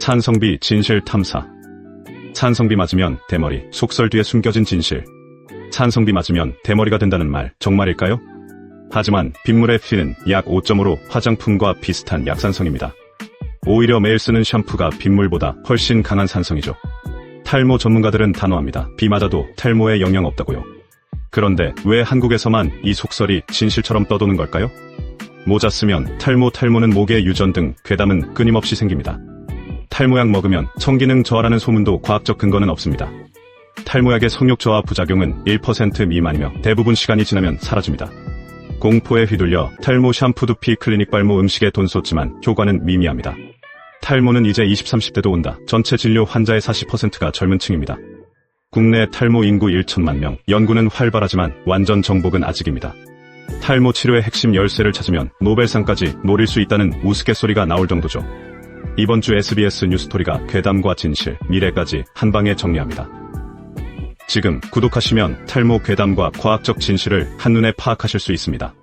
찬성비 진실 탐사. 찬성비 맞으면 대머리, 속설 뒤에 숨겨진 진실. 찬성비 맞으면 대머리가 된다는 말 정말일까요? 하지만 빗물의 피는 약 5.5로 화장품과 비슷한 약산성입니다. 오히려 매일 쓰는 샴푸가 빗물보다 훨씬 강한 산성이죠. 탈모 전문가들은 단호합니다. 비 맞아도 탈모에 영향 없다고요. 그런데 왜 한국에서만 이 속설이 진실처럼 떠도는 걸까요? 모자 쓰면 탈모 탈모는 목에 유전 등 괴담은 끊임없이 생깁니다. 탈모약 먹으면 성기능 저하라는 소문도 과학적 근거는 없습니다. 탈모약의 성욕 저하 부작용은 1% 미만이며 대부분 시간이 지나면 사라집니다. 공포에 휘둘려 탈모 샴푸 두피 클리닉 발모 음식에 돈 쏟지만 효과는 미미합니다. 탈모는 이제 20, 30대도 온다. 전체 진료 환자의 40%가 젊은 층입니다. 국내 탈모 인구 1천만 명, 연구는 활발하지만 완전 정복은 아직입니다. 탈모 치료의 핵심 열쇠를 찾으면 노벨상까지 노릴 수 있다는 우스갯소리가 나올 정도죠. 이번 주 SBS 뉴스토리가 괴담과 진실, 미래까지 한 방에 정리합니다. 지금 구독하시면 탈모 괴담과 과학적 진실을 한눈에 파악하실 수 있습니다.